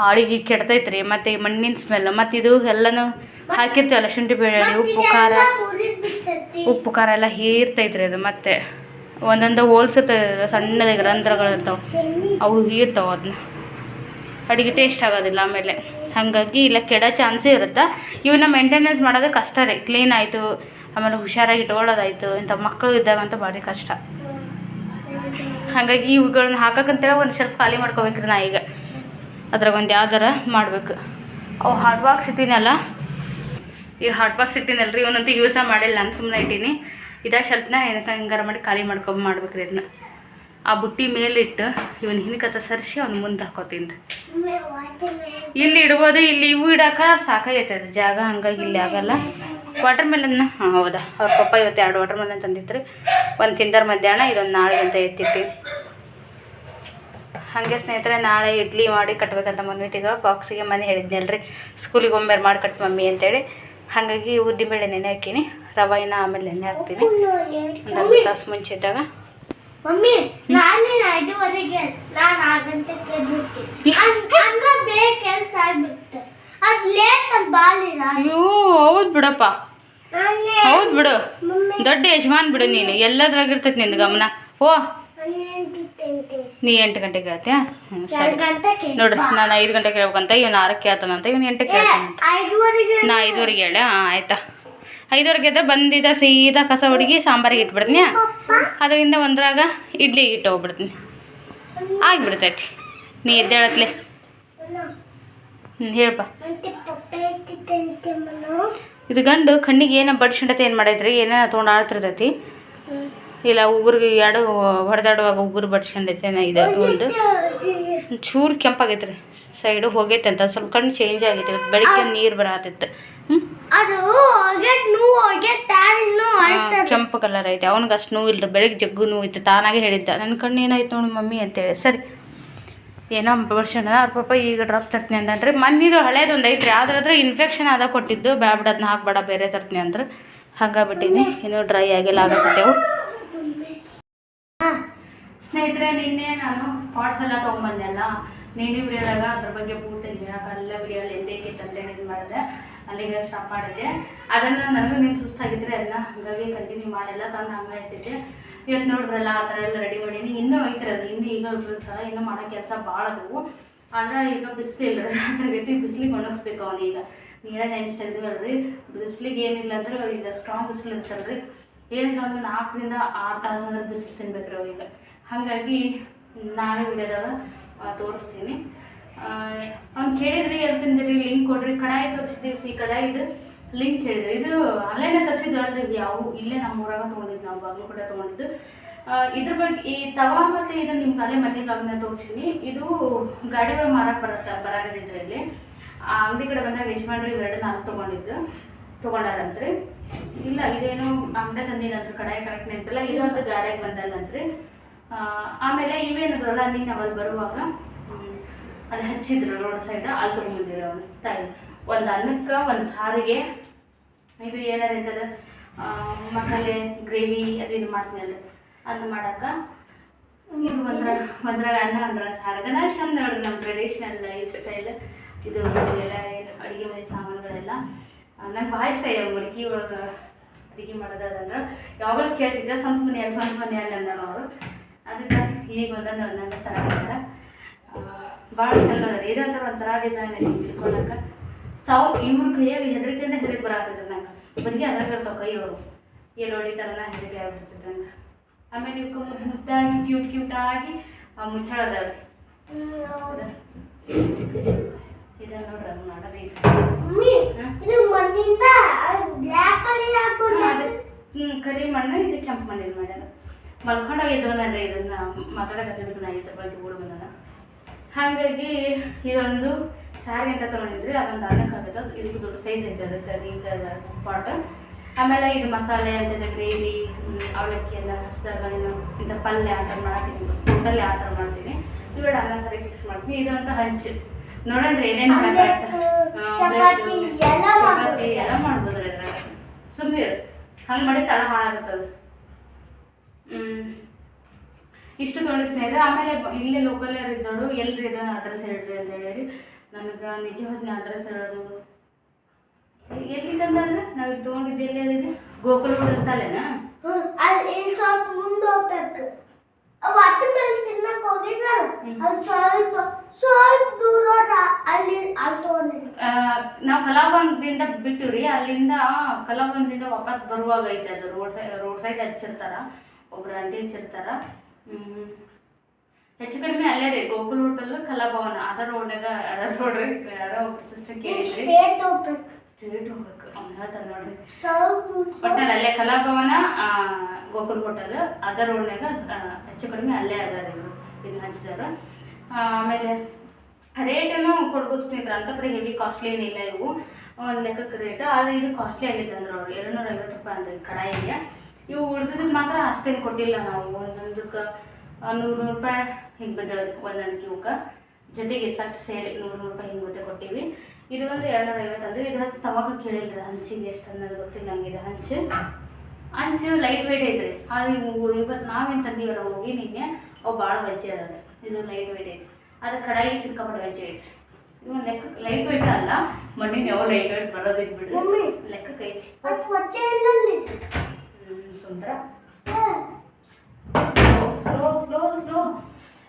ಅಡಿಗೆ ಕೆಡ್ತೈತ್ರಿ ಮತ್ತು ಈ ಮಣ್ಣಿನ ಸ್ಮೆಲ್ ಮತ್ತು ಇದು ಎಲ್ಲನೂ ಹಾಕಿರ್ತೀವಲ್ಲ ಶುಂಠಿ ಬೆಳ್ಳುಳ್ಳಿ ಉಪ್ಪು ಖಾರ. ಉಪ್ಪು ಖಾರ ಎಲ್ಲ ಹೀರ್ತೈತ್ರಿ ಅದು ಮತ್ತೆ. ಒಂದೊಂದು ಹೋಲ್ಸಿರ್ತದೆ ಸಣ್ಣದಾಗಿ ರಂಧ್ರಗಳು ಇರ್ತಾವೆ ಅವು ಹೀರ್ತಾವೆ ಅದನ್ನ. ಅಡುಗೆ ಟೇಸ್ಟ್ ಆಗೋದಿಲ್ಲ ಆಮೇಲೆ. ಹಾಗಾಗಿ ಇಲ್ಲ ಕೆಡೋ ಚಾನ್ಸೇ ಇರುತ್ತೆ? ಇವನ್ನ ಮೇಂಟೆನೆನ್ಸ್ ಮಾಡೋದು ಕಷ್ಟ ರೀ. ಕ್ಲೀನ್ ಆಯಿತು, ಆಮೇಲೆ ಹುಷಾರಾಗಿ ಇಟ್ಕೊಳ್ಳೋದಾಯ್ತು, ಇಂಥ ಮಕ್ಕಳು ಇದ್ದಾಗಂತೂ ಭಾರಿ ಕಷ್ಟ. ಹಾಗಾಗಿ ಇವುಗಳನ್ನ ಹಾಕಕ್ಕಂತೇಳಿ ಒಂದು ಸ್ವಲ್ಪ ಖಾಲಿ ಮಾಡ್ಕೋಬೇಕ್ರಿ ನಾ ಈಗ. ಅದ್ರಾಗ ಒಂದು ಯಾವ್ದಾರ ಮಾಡ್ಬೇಕು. ಅವು ಹಾಟ್ ಬಾಕ್ಸ್ ಇಟ್ಟಿನಲ್ಲ ಈಗ ಹಾಟ್ ಬಾಕ್ಸ್ ರೀ ಇವನಂತೂ ಯೂಸ ಮಾಡಿಲ್ಲ, ನಾನು ಸುಮ್ಮನೆ ಇಟ್ಟೀನಿ ಇದಾಗ ಸ್ವಲ್ಪನ ಏನಕ್ಕೆ ಹಿಂಗಾರ ಮಾಡಿ ಖಾಲಿ ಮಾಡ್ಕೊಂಡು ಮಾಡ್ಬೇಕ್ರಿ ಇದನ್ನ ಆ ಬುಟ್ಟಿ ಮೇಲಿಟ್ಟು ಇವನ್ ಹಿಂದ್ಕತ್ತ ಸರಿಸಿ ಅವ್ನ ಮುಂದೆ ಹಾಕೋತೀನಿ ರೀ. ಇಲ್ಲಿ ಇಡ್ಬೋದು, ಇಲ್ಲಿ ಇವು ಇಡಾಕ ಸಾಕಾಗೈತೆ ಅದು ಜಾಗ, ಹಂಗಾಗಿ ಇಲ್ಲಿ ಆಗಲ್ಲ. ವಾಟರ್ ಮೆಲನ್ ಹಾಂ, ಹೌದಾ. ಅವ್ರ ಪಪ್ಪ ಇವತ್ತು ಎರಡು ವಾಟರ್ ಮೆಲನ್ ತಂದಿತ್ತು ಒಂದು ತಿಂದರ್ ಮಧ್ಯಾಹ್ನ, ಇದೊಂದು ನಾಳೆ ಅಂತ ಎತ್ತಿಟ್ಟಿ. ಹಾಗೆ ಸ್ನೇಹಿತರೆ, ನಾಳೆ ಇಡ್ಲಿ ಮಾಡಿ ಕಟ್ಬೇಕಂತ ಮನ್ವಿತಿಗ ಬಾಕ್ಸಿಗೆ ಮನೆ ಹೇಳಿದ್ನಲ್ರಿ ಸ್ಕೂಲಿಗೆ ಒಮ್ಮೆ ಮಾಡಿ ಕಟ್ ಮಮ್ಮಿ ಅಂತೇಳಿ. ಹಾಗಾಗಿ ಉದ್ದಿನಬೇಳೆ ನೆನೆ ಹಾಕಿನಿ. ರವಾಯಿನ ಆಮೇಲೆ ನೆನೆ ಹಾಕ್ತೀನಿ. ಒಂದು ತಾಸು ಮುಂಚೆ ಇದ್ದಾಗ ಮಮ್ಮಿ ನಾನೇ ಐದುವರೆಗೆ ನಾನು ಆ ಗಂಟೆಗೆ ಬಿಡ್ತೀನಿ ಹಂಗ ಬೇಗ ಕೆಲಸ ಆಗ್ಬಿಡುತ್ತೆ ಅದು ಲೇಟ್ ಅಲ್ಲಿ ಬಾಲಿಲ್ಲ. ಅಯ್ಯೋ ಹೌದು ಬಿಡಪ್ಪ. ಹೌದು ಬಿಡು. ದೊಡ್ಡ ಯಜಮಾನ್ ಬಿಡು ನೀನು. ಎಲ್ಲದ್ರಾಗ ಇರ್ತೈತಿ ನಿನ್ನ ಗಮನ ಓ ನೀ ಎಂಟು ಗಂಟೆಗೆ ಹೇಳ್ತೀಯ? ಸರಿ. ನೋಡ್ರಿ ನಾನು ಐದು ಗಂಟೆಗೆ ಹೇಳ್ಬೇಕಂತ ಇವನು ಆರಕ್ಕೆ ಹೇಳ್ತಾನಂತ ಇವನು ಎಂಟಕ್ಕೆ ಹೇಳ್ತಾನಂತ. ನಾ ಐದುವರೆಗೆ ಹೇಳ? ಆಯ್ತಾ. ಐದುವರೆಗೆ ಎದ್ರೆ ಬಂದಿದ್ದ ಸೀದಾ ಕಸ ಹುಡುಗಿ ಸಾಂಬಾರಿಗೆ ಇಟ್ಬಿಡ್ತೀನಿ. ಅದರಿಂದ ಒಂದ್ರಾಗ ಇಡ್ಲಿಗೆ ಇಟ್ಟು ಹೋಗ್ಬಿಡ್ತೀನಿ. ಆಗಿಬಿಡ್ತೈತಿ. ನೀ ಎದ್ದೇಳತ್ಲೆ ಹ್ಞೂ ಹೇಳಪ್ಪ. ಇದು ಗಂಡು ಕಣ್ಣಿಗೆ ಏನೋ ಬಡ್ಸ್ಕೊಂಡತೆ ಏನು ಮಾಡೈತ್ರಿ ಏನೋ ತೊಗೊಂಡು ಆಡ್ತಿರ್ತೈತಿ ಇಲ್ಲ, ಉಗುರಿಗೆ ಎರಡು ಹೊಡೆದಾಡುವಾಗ ಉಗುರು ಬಡ್ಸ್ಕೊಂಡೈತೆ ಇದು ಒಂದು. ಚೂರು ಕೆಂಪಾಗೈತೆ ರೀ ಸೈಡು ಹೋಗೈತೆ ಅಂತ ಸ್ವಲ್ಪ ಕಣ್ಣು ಚೇಂಜ್ ಆಗೈತೆ ಬೆಳಿಗ್ಗೆ ನೀರು ಬರತ್ತಿತ್ತು ಅದು ಹೊಗೆಟ್ ನೋವು ಹೊಗೆಟ್ ತಾರಿ ನೋವು ಆಯ್ತದ. ಕೆಂಪು ಕಲರ್ ಐತೆ. ಅವನಿಗೆ ಅಷ್ಟು ನೋವು ಇಲ್ಲರಿ ಬೆಳಿಗ್ಗೆ ಜಗ್ಗು ನೋವು ಇತ್ತು ತಾನಾಗೆ ಹೇಳಿದ್ದ. ನನ್ನ ಕಣ್ಣು ಏನಾಯ್ತು ನೋಡಿ ಮಮ್ಮಿ ಅಂತೇಳಿ. ಸರಿ. ಏನೋ ವರ್ಷನ ಅವ್ರ ಪಾಪ ಈಗ ಡ್ರಾಪ್ ತರ್ತೀನಿ ಅಂತಂದ್ರೆ ಮನ್ನಿದು ಹಳೇದೊಂದು ಐತ್ರಿ. ಆದ್ರೆ ಇನ್ಫೆಕ್ಷನ್ ಆದ ಕೊಟ್ಟಿದ್ದು. ಬೇಡ ಅದನ್ನ ಹಾಕ್ಬೇಡ ಬೇರೆ ತರ್ತೀನಿ ಅಂದ್ರೆ. ಹಂಗಾಗ್ಬಿಟ್ಟಿನಿ. ಇನ್ನೂ ಡ್ರೈ ಆಗಿಲ್ಲ ಆಗಬಿಟ್ಟೆವು ಸ್ನೇಹಿತರೆ ನಿನ್ನೆ ನಾನು ಪಾಟ್ಸ್ ಎಲ್ಲ ತೊಗೊಂಬಂದೆ ಅಲ್ಲ? ನಿನ್ನೆ ಬಿಡಿಯೋದಾಗ ಅದ್ರ ಬಗ್ಗೆ ಪೂರ್ತಿ ಹೇಳೋಕ್ಕಲ್ಲ ಬಿಡಿಯಲ್ಲ ಎಂದೇಕೆ ತಂದೆ ಇದು ಮಾಡಿದೆ ಅಲ್ಲಿಗೆ ಸ್ಟಾಪ್ ಮಾಡಿದ್ದೆ. ಅದನ್ನು ನನಗೂ ನೀನು ಸುಸ್ತಾಗಿದ್ರೆ ಅದನ್ನ ಹಾಗಾಗಿ ಕಂಟಿನ್ಯೂ ಮಾಡೆಲ್ಲ, ತಂದು ಹಂಗೆ ಇಟ್ಟಿದ್ದೆ. ಇವತ್ತು ನೋಡಿದ್ರಲ್ಲ, ಆ ಥರ ಎಲ್ಲ ರೆಡಿ ಮಾಡೀನಿ ಇನ್ನೂ ಐತ್ರಿ ಅದು ಇನ್ನೂ ಈಗ ಸಲ ಇನ್ನೂ ಮಾಡೋ ಕೆಲಸ ಭಾಳ ಅದವು. ಆದರೆ ಈಗ ಬಿಸಿಲು ಇಲ್ಲ ಅದ್ರ ರೀತಿ ಬಿಸಿಲಿಗೆ ಒಣಗಿಸ್ಬೇಕು ಅವನೀಗ ನೀರ ನೆನೆಸಿ ರೀ ಬಿಸಿಲಿಗೆ ಏನಿಲ್ಲ ಅಂದ್ರೆ ಈಗ ಸ್ಟ್ರಾಂಗ್ ಬಿಸಿಲು ಇರ್ತಲ್ರಿ ಏನಿಲ್ಲ ಒಂದು ನಾಲ್ಕರಿಂದ ಆರು ತಾಸು ಅಂದ್ರೆ ಬಿಸಿಲು ತಿನ್ಬೇಕ್ರಿ ಅವೀಗ ಹಾಗಾಗಿ ನಾಳೆ ವಿಡಿಯೋದಾಗ ತೋರಿಸ್ತೀನಿ. ಅವ್ನು ಕೇಳಿದ್ರಿ ತಿಂದಿರಿ ಲಿಂಕ್ ಕೊಡ್ರಿ. ಕಡಾಯಿ ತೋರಿಸಿದ್ದೀವಿ ಸಿ ಕಡಾಯಿದು ಲಿಂಕ್ ಹೇಳಿದ್ರಿ ಇದು ಆನ್ಲೈನ್ ತರಿಸಿದ್ದು ಅಲ್ರಿ ಯಾವು. ಇಲ್ಲೇ ನಮ್ಮ ಊರಾಗ ತೊಗೊಂಡಿದ್ದು, ನಾವು ಬಾಗ್ಲು ಕೂಡ ತೊಗೊಂಡಿದ್ದು. ಇದ್ರ ಬಗ್ಗೆ ಈ ತವಾ ಮತ್ತು ಇದು ನಿಮ್ಗೆ ಅಲ್ಲೇ ಮನೆ ಬ್ಲಾಗ್ನ ತೋರಿಸ್ತೀನಿ ಇದು ಗಾಡಿಗಳು ಮಾರಕ್ಕೆ ಬರುತ್ತೆ ಬರಾಗದಿದ್ರೆ ಇಲ್ಲಿ. ಆ, ಅಂಗಡಿ ಕಡೆ ಬಂದಾಗ ಯಜಮಾನ್ರಿ ಇವೆರಡು ನಾನು ತೊಗೊಂಡಿದ್ದು, ತೊಗೊಂಡಾರಂತ್ರಿ. ಇಲ್ಲ, ಇದೇನು ಅಂಗಡಿ ತಂದಿನಂತ್ರಿ ಕಡಾಯಿ ಕರೆಕ್ಟ್ ನೆನಪಿಲ್ಲ. ಇದೊಂದು ಗಾಡಿಯಾಗ ಬಂದಲ್ಲಂತ್ರಿ. ಆಮೇಲೆ ಆಮೇಲೆ ಬರಲ್ಲ ನೀನು ಬರುವಾಗ. ಅದು ಹಚ್ಚಿದ್ರು ರೋಡ್ ಸೈಡ್ ಅಲ್ಲಿ ಅವನು ತಾಯಿ, ಒಂದು ಅನ್ನಕ್ಕೆ, ಒಂದು ಸಾರಿಗೆ. ಇದು ಏನಾರ ಇರ್ತದ ಮಸಾಲೆ, ಗ್ರೇವಿ, ಅದು ಇದು ಮಾಡ್ತೀನಿ ಅಲ್ಲಿ. ಅದು ಮಾಡಕ್ಕೆ. ಇದು ಒಂದ್ರ ಒಂದ್ರಾಗ ಅನ್ನ, ಒಂದ್ರ ಸಾರಿಗೆ. ನಾ ಚಂದ ನೋಡ್ರಿ ನಮ್ಮ ಟ್ರೆಡಿಷ್ನಲ್ ಲೈಫ್ ಸ್ಟೈಲ್ ಇದು ಎಲ್ಲ ಅಡುಗೆ ಮನೆ ಸಾಮಾನುಗಳೆಲ್ಲ. ನಂಗೆ ಭಾಳ ಇಷ್ಟ ಇದೆ ಮಡಿಕೆ ಒಳಗೆ ಅಡುಗೆ ಮಾಡೋದಂದ್ರೆ ಯಾವಾಗ ಕೇಳ್ತಿದ್ದೆ, ಸ್ವಂತ ಮನೆಯಲ್ಲಿ ಸ್ವಂತ ಮನೆಯಲ್ಲಿ ಅಂದ ಅವರು ಅದಕ್ಕೆ ಈಗ ಒಂದೊಂದು ಒಂದೊಂದು ಮಾಡ್ತಾರೆ ಭಾಳ ಚಂದ ಅದ ಇದು ಒಂಥರ ಒಂಥರ ಡಿಸೈನ್ ಐತಿ ಹಿಡ್ಕೊಳಕ ಸೌ ಇವ್ರ ಕೈಯಾಗ ಹೆದರಿಕೆಯಿಂದ ಹೆದರಿಕೆ ಬರತ್ತದ ನಂಗೆ. ಬರೀ ಅದ್ರಾಗ ಇರ್ತಾವ ಕೈ ಅವರು ಎಲ್ಲಿ ಹೊಡಿತಾರಲ್ಲ ಹೆದರಿಕೆ ಆಗ್ಬಿಡ್ತದೆ ನಂಗೆ. ಆಮೇಲೆ ಇವಕ್ಕೆ ಮುದ್ದು ಮುದ್ದಾಗಿ ಕ್ಯೂಟ್ ಕ್ಯೂಟ್ ಆಗಿ ಮುಚ್ಚಳ ಅದಾವ್ರಿ ಇದನ್ನ ನೋಡ್ರಿ ಅದು ಮಾಡೋದು ಹ್ಮ್, ಕರಿ ಮಣ್ಣು ಇದು ಕೆಂಪು ಮಣ್ಣಿನ ಮಾಡ್ಯಾರ. ಮಲ್ಕೊಂಡಾಗ ಇದ್ದು ಬಂದನ್ರಿ ಇದನ್ನ ಮಾತಾಡಕತ್ತಿದ್ದು ನಾ ಇದ್ರ ಬಗ್ಗೆ ಓಡ್ ಬಂದನ. ಹಾಗಾಗಿ ಇದೊಂದು ಸ್ಯಾರಿ ಅಂತ ತೊಗೊಂಡಿದ್ರಿ ಅದೊಂದು ಸೊ ಇದಕ್ಕೆ ದೊಡ್ಡ ಸೈಜ್ ಹೆಚ್ಚಾಗುತ್ತೆ ಅದಕ್ಕೆ ನೀಟಾದ ಪಾಟ್ ಆಮೇಲೆ ಇದು ಮಸಾಲೆ ಅಂತ ಗ್ರೇವಿ ಅವಲಕ್ಕಿ ಎಲ್ಲ ಹಸಿದಾಗ ಏನು ಇಂಥ ಪಲ್ಯ ಆ ಥರ ಮಾಡ್ತೀನಿ. ಟೋಟಲಿ ಆ ಥರ ಮಾಡ್ತೀನಿ. ಇವೆರಡು ಅನ್ನ ಸರಿ ಫಿಕ್ಸ್ ಮಾಡ್ತೀನಿ. ಇದಂತ ಹಂಚು. ನೋಡೋಣ್ರಿ ಏನೇನು ಚಪಾತಿ ಎಲ್ಲ ಮಾಡ್ಬೋದು. ಅದ್ರಾಗ ಸುಮ್ಮನೆ ಹಂಗೆ ಮಾಡಿ ತಳ ಹಾಳಾಗುತ್ತದು. ಹ್ಮ್. ಇಷ್ಟು ತೊಗೊಂಡು ಸ್ನೇಹಿತರೆ. ಆಮೇಲೆ ಇಲ್ಲೇ ಲೋಕಲ್ ಯಾರು ಇದ್ದವರು ಎಲ್ರಿ ಇದನ್ನ ಅಡ್ರೆಸ್ ಹೇಳ್ರಿ ಅಂತ ಹೇಳಿರಿ ನನಗೆ ನಿಜವಾದ ಅಡ್ರೆಸ್ ಹೇಳೋದು ಎಲ್ಲಿಗಂತಂದ್ರೆ ನಾವು ಇಲ್ಲಿ ತೊಗೊಂಡಿದ್ದು ಎಲ್ಲಿ ಹೇಳಿದ್ವಿ ಗೋಕುಲ ತಲೆನಾ ಹ್ಮ್, ಅಲ್ಲಿ ಸ್ವಲ್ಪ ಮುಂದೆ ಹೋಗ್ಬೇಕು. ಹೋಗಿದ್ವಲ್ಲ ಅದು ಸ್ವಲ್ಪ ಸ್ವಲ್ಪ ದೂರ ಅಲ್ಲಿ ಅಲ್ಲಿ ತಗೊಂಡಿದ್ವಿ ನಾವು ಕಲಾಭವನದಿಂದ ಬಿಟ್ಟಿವ್ರಿ. ಅಲ್ಲಿಂದ ಕಲಾಬಂದಿಂದ ವಾಪಸ್ ಬರುವಾಗ ಐತೆ ಅದು ರೋಡ್ ಸೈಡ್ ರೋಡ್ ಸೈಡ್ ಹಚ್ಚಿರ್ತಾರ. ಒಬ್ರು ಆಂಟಿ ಹಚ್ಚಿರ್ತಾರ. ಹೆಚ್ಚು ಕಡಿಮೆ ಅಲ್ಲೇ ರೀ ಗೋಕುಲ್ ಹೋಟೆಲ್ ಕಲಾಭವನ ಅದರ ರೋಡ್ನಾಗ ಅದರ ರೋಡ್ ಯಾರೋ ಒಬ್ರು ಸಿಸ್ಟರ್ ಕೇಳಿದ್ರಿ. ಸ್ಟೇಟ್ ಹೋಗ್ಬೇಕು. ಅವ್ನು ನೋಡ್ರಿ. ಸ್ವಲ್ಪ ಅಲ್ಲೇ ಕಲಾಭವನ ಗೋಕುಲ್ ಹೋಟೆಲ್ ಅದರ ರೋಡ್ನಾಗ ಹೆಚ್ಚು ಕಡಿಮೆ ಅಲ್ಲೇ ಅದಾರ ಇವರು ಇದನ್ನ ಹಚ್ಚಿದಾರ ಆಮೇಲೆ ರೇಟನ್ನು ಕೊಡ್ಬೋದು ಸ್ನೇಹಿತರೆ ಅಂತ ಬರೀ ಹೆವಿ ಕಾಸ್ಟ್ಲಿ ಏನಿಲ್ಲ ಇವು. ಒಂದು ಲೆಕ್ಕಕ್ಕೆ ರೇಟ್ ಆದರೆ ಇದು ಕಾಸ್ಟ್ಲಿ ಆಗೈತೆ ಅಂದ್ರೆ ಅವ್ರು ಎರಡುನೂರ ಐವತ್ತು ರೂಪಾಯಿ ಅಂತ ಕಡಾಯಿಗೆ. ಇವು ಉಳಿದಿದ್ದು ಮಾತ್ರ ಅಷ್ಟೇನು ಕೊಟ್ಟಿಲ್ಲ ನಾವು. ಒಂದೊಂದಕ್ಕೆ ನೂರು ನೂರು ರೂಪಾಯಿ ಹಿಂಗೆ ಬಿದ್ದಾವೆ ಒಂದೊಂದಕ್ಕೆ ಇವಕ್ಕೆ. ಜೊತೆಗೆ ಸಟ್ ಸೇರಿ ನೂರು ನೂರು ರೂಪಾಯಿ ಹಿಂಗೆ ಮತ್ತೆ ಕೊಟ್ಟಿವಿ. ಇದು ಒಂದು ಎರಡುನೂರ ಐವತ್ತು ಅಂದ್ರೆ ಇದು ತವಾಗ ಕೇಳಿಲ್ಲ ಹಂಚಿಗೆ ಎಷ್ಟು ಅನ್ನೋದು ಗೊತ್ತಿಲ್ಲ ಹಂಗಿದೆ ಹಂಚು. ಹಂಚು ಲೈಟ್ ವೇಟ್ ಐತ್ರಿ. ಅದು ಇವು ಇವತ್ತು ನಾವೇನು ತಂದೀವಲ್ಲ ಹೋಗಿ ನಿನ್ನೆ ಅವು ಭಾಳ ವಜ್ಜೆ ಅದಾವೆ ಇದು ಲೈಟ್ ವೇಟ್ ಐತಿ ಅದು ಕಡಾಯಿ ಸಿಕ್ಕಾಪಟ್ಟೆ ವಜ್ಜೆ ಐತಿ ಇವು ಲೆಕ್ಕ ಲೈಟ್ ವೇಟ್ ಅಲ್ಲ ಮಣ್ಣಿನ ಯಾವ ಲೈಟ್ ವೇಟ್ ಬರೋದಿಲ್ಲ ಬಿಡ್ರಿ. ಮಮ್ಮಿ. ಲೆಕ್ಕಕ್ಕೆ ಐತಿ ಸುಂದರ. ಸ್ಲೋ ಸ್ಲೋ ಸ್ಲೋ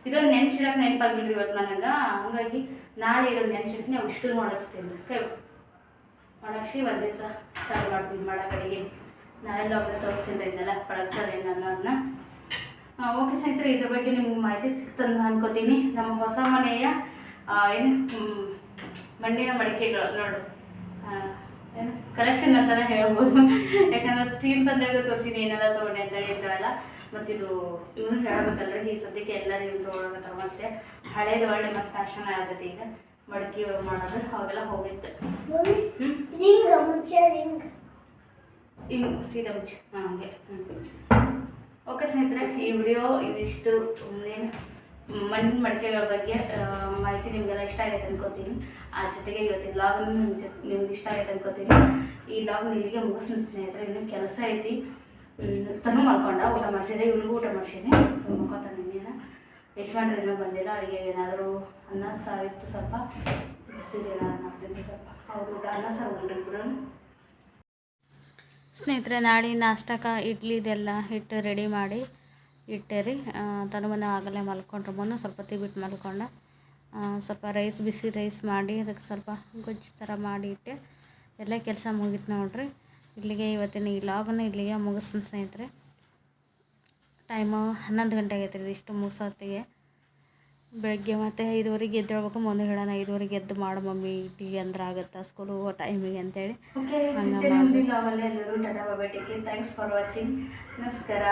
ಇದೊಂದು ನೆನ್ಸಿಡಕ್ಕೆ ನೆನಪಾಗಿಲ್ರಿ ಇವತ್ತು ನನಗೆ. ಹಂಗಾಗಿ ನಾಳೆ ಇದೊಂದು ನೆನ್ಸಿಡಕ್ಕೆ ನಾವು ಇಷ್ಟು ಒಣಗಿಸ್ತೀನಿ ಒಣಗಿಸಿ ಒಂದು ದಿವಸ ಚಾಲು ಮಾಡ್ತೀನಿ ಮಾಡೋ ಕಡೆಗೆ. ನಾಳೆಲ್ಲ ಅವ್ರನ್ನ ತೋರಿಸ್ತೀನಿ ಇದನ್ನೆಲ್ಲ. ಪಳಗ್ಸೋದೇನು ಅದನ್ನ. ಓಕೆ ಸ್ನೇಹಿತರೆ, ಇದ್ರ ಬಗ್ಗೆ ನಿಮ್ಗೆ ಮಾಹಿತಿ ಸಿಕ್ತಂತ ಅನ್ಕೋತೀನಿ. ನಮ್ಮ ಹೊಸ ಮನೆಯ ಏನು ಮಣ್ಣಿನ ಮಡಿಕೆಗಳು ನೋಡು. ಕಲೆಕ್ಷನ್ ಅಂತಾನೆ ಹೇಳ್ಬೋದು. ಯಾಕಂದ್ರೆ ಸ್ಟೀಲ್ ತಂದಾಗ ತೋರಿಸಿನಿ ಏನೆಲ್ಲ ತೊಗೊಂಡೆ ಅಂತ ಹೇಳ್ತಾರಲ್ಲ ಮತ್ತಿದು ಇವನು ಹೇಳ್ಬೇಕಲ್ರಿ ಈ ಸದ್ಯಕ್ಕೆ ಎಲ್ಲರೂ ಇವ್ನು ತೊಗೊಳಕತ್ತಾರ ಮತ್ತೆ ಹಳೇದು ಒಳ್ಳೆ ಮತ್ತೆ ಫ್ಯಾಷನ್ ಆಗತ್ತೆ ಈಗ. ಮಡಕಿ ಒಳಗೆ ಮಾಡೋದು ಅವಾಗೆಲ್ಲ ಹೋಗಿತ್ತು. ಹಿಂಗೆ ಸೀದಾ ಮುಚ್ಚಿ ಹಾಂ ಹಂಗೆ. ಓಕೆ ಸ್ನೇಹಿತರೆ ಈ ವಿಡಿಯೋ ಇದಿಷ್ಟು ಏನು ಮಣ್ಣಿನ ಮಡಿಕೆಗಳ ಬಗ್ಗೆ ಮಾಹಿತಿ ನಿಮಗೆಲ್ಲ ಇಷ್ಟ ಆಗೈತೆ ಅನ್ಕೋತೀನಿ. ಆ, ಜೊತೆಗೆ ಇವತ್ತಿನ ಲಾಗ್ ನಿಮ್ಗೆ ಇಷ್ಟ ಆಗೈತೆ ಅನ್ಕೋತೀನಿ. ಈ ಲಾಗ್ನ ಇಲ್ಲಿಗೆ ಮುಗಿಸ್ತೀನಿ ಸ್ನೇಹಿತರೆ. ಇನ್ನೂ ಕೆಲಸ ಐತಿ. ತನು ಮಲ್ಕೊಂಡ. ಊಟ ಮಾಡಿಸಿದೆ. ಇವನಿಗೂ ಊಟ ಮಾಡ್ಸಿದೆ ಮಲ್ಕೊತಾನೆ ಇನ್ನೇನು. ಇನ್ನೂ ಬಂದಿಲ್ಲ. ಅಡುಗೆ ಏನಾದರೂ ಅನ್ನ, ಸಾರು ಇತ್ತು ಸ್ವಲ್ಪ. ಮಾಡ್ತಿದ್ದೆ ಸ್ವಲ್ಪ. ಅವ್ರು ಊಟ, ಅನ್ನ, ಸಾರು ಉಂಡ್ರಿ ಇಬ್ರು. ಸ್ನೇಹಿತರೆ, ನಾಳೆ ನಾಷ್ಟಕ್ಕೆ ಇಡ್ಲಿದೆಲ್ಲ ಹಿಟ್ಟು ರೆಡಿ ಮಾಡಿ ಇಟ್ಟೆ ರೀ ತನು ಮನೆ ಆಗಲೇ ಮಲ್ಕೊಂಡ್ರು. ಮೊನ್ನೆ ಸ್ವಲ್ಪ ತಿ ಬಿಟ್ಟು ಮಲ್ಕೊಂಡೆ ಸ್ವಲ್ಪ ರೈಸ್ ಬಿಸಿ ರೈಸ್ ಮಾಡಿ, ಅದಕ್ಕೆ ಸ್ವಲ್ಪ ಗೊಜ್ಜು ಥರ ಮಾಡಿ ಇಟ್ಟೆ. ಎಲ್ಲ ಕೆಲಸ ಮುಗೀತು ನೋಡ್ರಿ. ಇಲ್ಲಿಗೆ ಇವತ್ತಿನ ಈ ಲಾಗನ್ನು ಇಲ್ಲಿಗೆ ಮುಗಿಸ್ತೀನಿ ಸ್ನೇಹಿತರೆ. ಟೈಮು ಹನ್ನೊಂದು ಗಂಟೆ ಆಗೈತೆ ರೀ ಇಷ್ಟು ಮುಗಿಸೋತ್ತಿಗೆ. ಬೆಳಗ್ಗೆ ಮತ್ತೆ ಐದುವರೆಗೆ ಎದ್ದೇಳ್ಬೇಕು ಮೊನ್ನೆ ಹೇಳೋಣ, ಐದುವರೆಗೆ ಎದ್ದು ಮಾಡು ಮಮ್ಮಿ, ಟೀ ಅಂದ್ರೆ ಆಗುತ್ತಾ? ಸ್ಕೂಲ್ ಹೋಗೋ ಟೈಮಿಗೆ ಅಂತೇಳಿ. ಎಲ್ಲರೂ. ಥ್ಯಾಂಕ್ಸ್ ಫಾರ್ ವಾಚಿಂಗ್ ನಮಸ್ಕಾರ.